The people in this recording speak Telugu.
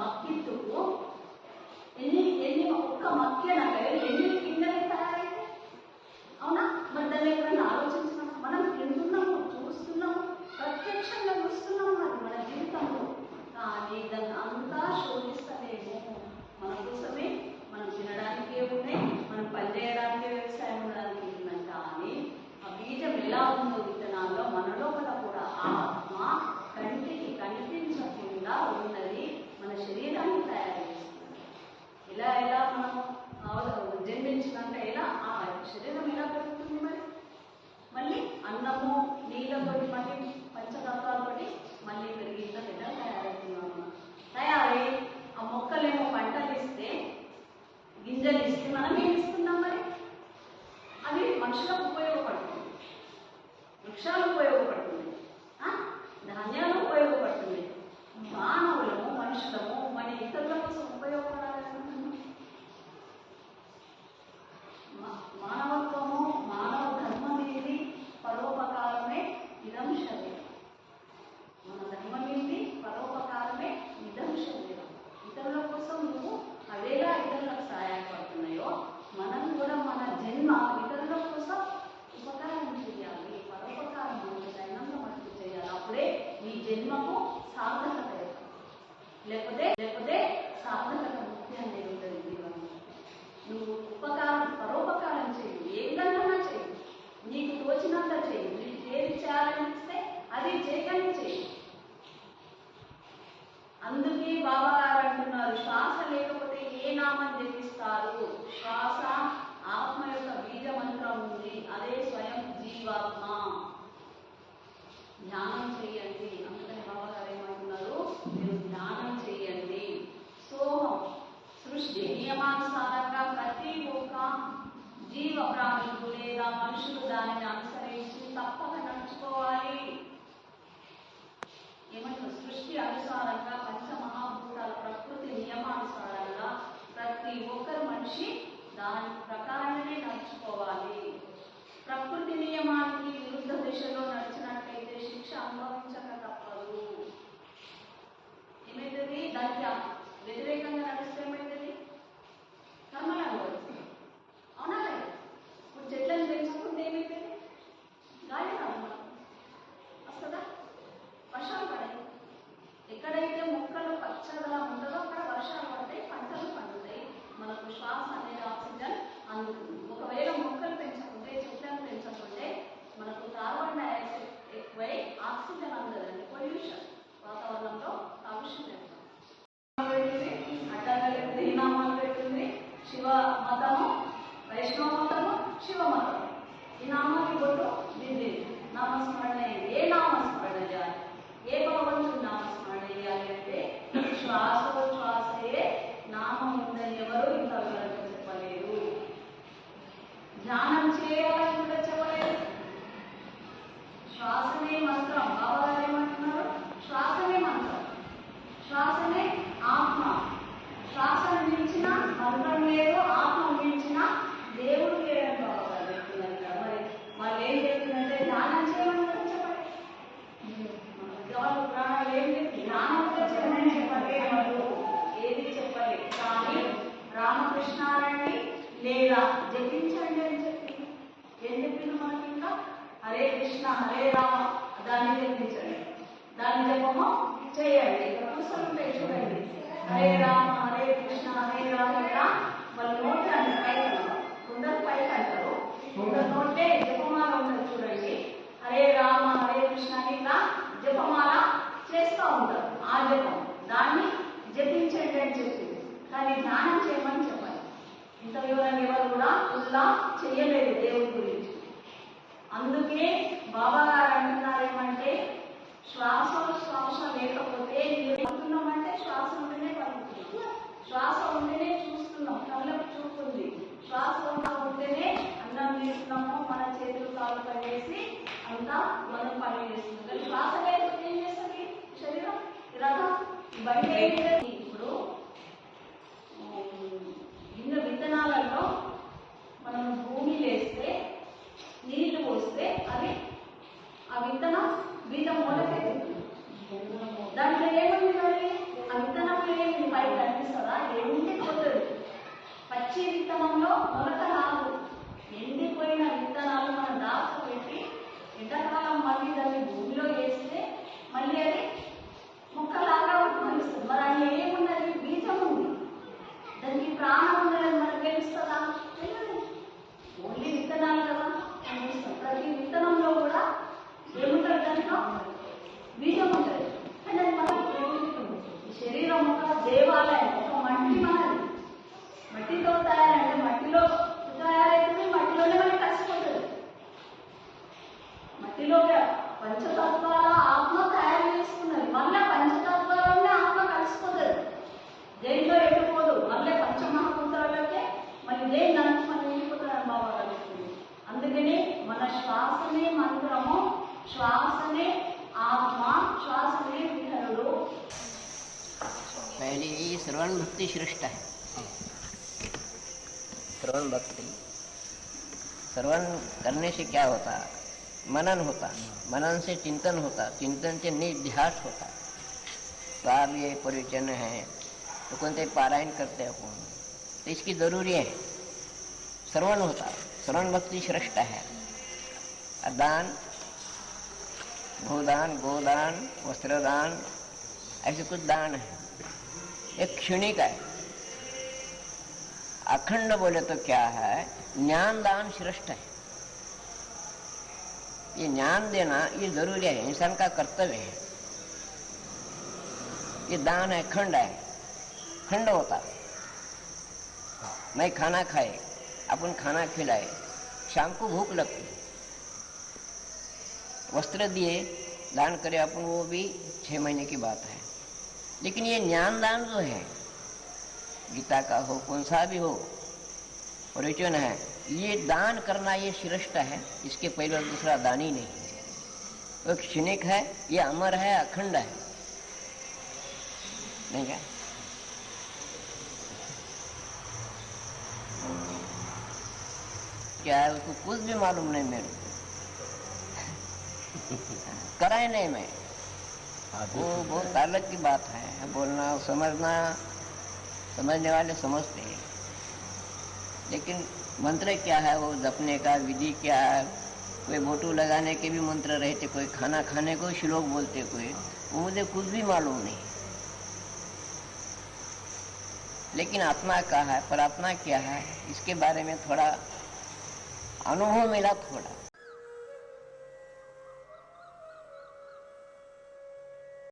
ಮಕ್ಕಿತ್ತು ಎಲ್ಲಿ ಎಲ್ಲಿ ಒಕ್ಕ ಮಕ್ಕಳ ಎಲ್ಲಿ ಕಿಂದರೆ ఇలా ఎలా మనం జన్మించినాక ఎలా ఆ శరీరం ఎలా పెరుగుతుంది మరి? మళ్ళీ అన్నము నీళ్ళతోటి మళ్ళీ పంచతత్వాలతోటి మళ్ళీ పెరిగి ఇంత పెద్ద తయారవుతున్నాం మనం. తయారై ఆ మొక్కలేమో పంటలు ఇస్తే గింజలు ఇస్తే మనం ఏం ఇస్తున్నాం మరి? అది మనుషులకు ఉపయోగపడుతుంది. వృక్షాలు ఉపయోగపడుతుంది. అప్పుడే నీ జన్మకు సార్థకత లేకపోతే లేకపోతే సార్థకత ముక్తి అనేది ఉంటుంది నువ్వు ధ్యానం చేయండి. అందుకని బాబాగారు ఏమంటున్నారు? మీరు ధ్యానం చేయండి. సోహం సృష్టి నియమానుసారంగా ప్రతి ఒక్క జీవ ప్రాణులు లేదా మనుషులు దానిని అనుసరించి తప్పక ఆక్సిజన్ అందదండి పొల్యూషన్ వాతావరణంలో కాలుష్యం పెడుతుంది అడ్డంగా లేకపోతే ఈ నామాలు శివ మతము వైష్ణవ మతము శివ మతము. ఈ నామాలు కొట్టు దీన్ని నామస్మరణ చేయండి. ఏ నామస్మరణ చేయాలి ఏ భగవంతుడు నామస్మరణ చేయాలి అంటే శ్వాసోచ్ఛ్వాసే నామం ఉందని ఎవరు ఇంకా వివరంగా చెప్పలేదు ధ్యానం చేయాలని కూడా చెప్పలేదు శ్వాసనే మంత్రం బాబా గారు ఏమంటున్నారు శ్వాసనే మంత్రం శ్వాసనే ఆత్మ శ్వాసను మించిన మంత్రం లేదు ఆత్మ మించిన దేవుడు లేడని బాబా గారు చెప్తున్నారు ఇక్కడ. మరి వాళ్ళు ఏం చెప్తున్నారంటే ధ్యానం చేయమని కూడా చెప్పండి వాళ్ళు ప్రాణాలు ఏం చెప్పి ధ్యానం కూడా చేయమని చెప్పండి వాళ్ళు ఏది చెప్పండి కానీ రామకృష్ణారాయణి లేదా జపించండి అని చెప్పి ఏం చెప్పింది మనకి ఇంకా హరే కృష్ణ హరే రామ దాన్ని జపించండి దాన్ని జపము చేయండి ఇక్కడ ఉంటాయి చూడండి హరే రామ హరే కృష్ణ హరే రామ వాళ్ళు నోట్ అంటే పైకి కొందరు పైకి అంటారు కొందరు జపమాల ఉంటుంది చూడండి హరే రామ హరే కృష్ణ అని ఇలా ఉంటారు ఆ జపం దాన్ని జపించండి అని చెప్పింది. కానీ ధ్యానం చేయమని చెప్పాలి ఇంత వివరంగా ఎవరు కూడా ఉల్లా చేయలేదు దేవుడి గురించి. అందుకే బాబా గారు అంటున్నారేమంటే శ్వాస శ్వాస లేకపోతే అంటే శ్వాస ఉంటేనే పలుకుతున్నాం శ్వాస ఉంటేనే చూస్తున్నాం. కళ్ళకు చూస్తుంది. శ్వాస ఉంటేనే అన్నం తీస్తున్నాము మన చేతులు కాళ్ళు పనిచేసి అంతా మనం పని చేస్తుంది శ్వాస ఇప్పుడు ఇన్న విత్తనాలలో మనం భూమి వేస్తే నీళ్ళు పోస్తే అది ఆ విత్తనం బీజం మొలకెత్తుతుంది దాంట్లో ఏముంది మరి? ఆ విత్తనం ఏమి పైకి కనిపిస్తుందా? ఎండిపోతుంది. పచ్చి విత్తనంలో మొలక రాదు. ఎండిపోయిన విత్తనాలు మనం దాచుకు పెట్టి ఎండాకాలం మళ్ళీ దాన్ని భూమిలో ఏ पहले ये श्रवण भक्ति श्रेष्ठ है। श्रवण भक्ति। श्रवण करने से क्या होता? मनन होता। मनन से चिंतन होता। चिंतन से निध्यास होता। काव्य परिचन है तो कोणते पारायण करते आपण तो इसकी ज़रूरी है। श्रवण होता। श्रवण भक्ति श्रेष्ठ है। दान भूदान, गोदान, वस्त्रदान, ऐसे कुछ दान है। एक क्षणिक है। अखंड बोले तो क्या है? ज्ञान दान श्रेष्ठ है। ये ज्ञान देना, ये ज़रूरी है। इंसान का कर्तव्य है। ये दान है, खंड है। खंड होता मैं खाना खाए, अपन खाना खिलाए, शाम को भूख लगती। वस्त्र दिए, दान करे, अपन, वो भी छह महीने की बात है। लेकिन ये ज्ञान दान जो है, गीता का हो, कौन सा भी हो परिचन है, ये दान करना ये श्रेष्ठ है, इसके पहले दूसरा दान ही नहीं है। वो क्षणिक है, ये अमर है, अखंड है। नहीं क्या? क्या है, उसको कुछ भी मालूम नहीं मेरे कराए नहीं मैं। वो बहुत अलग की बात है। बोलना, समझना, समझने वाले समझते हैं। लेकिन मंत्र क्या है? वो जपने का विधि क्या है? कोई बोटू लगाने के भी मंत्र रहते, कोई खाना खाने को श्लोक बोलते कोई। वो मुझे कुछ भी मालूम नहीं। लेकिन आत्मा का है पर आत्मा क्या है? इसके बारे में थोड़ा अनुभव मिला थोड़ा।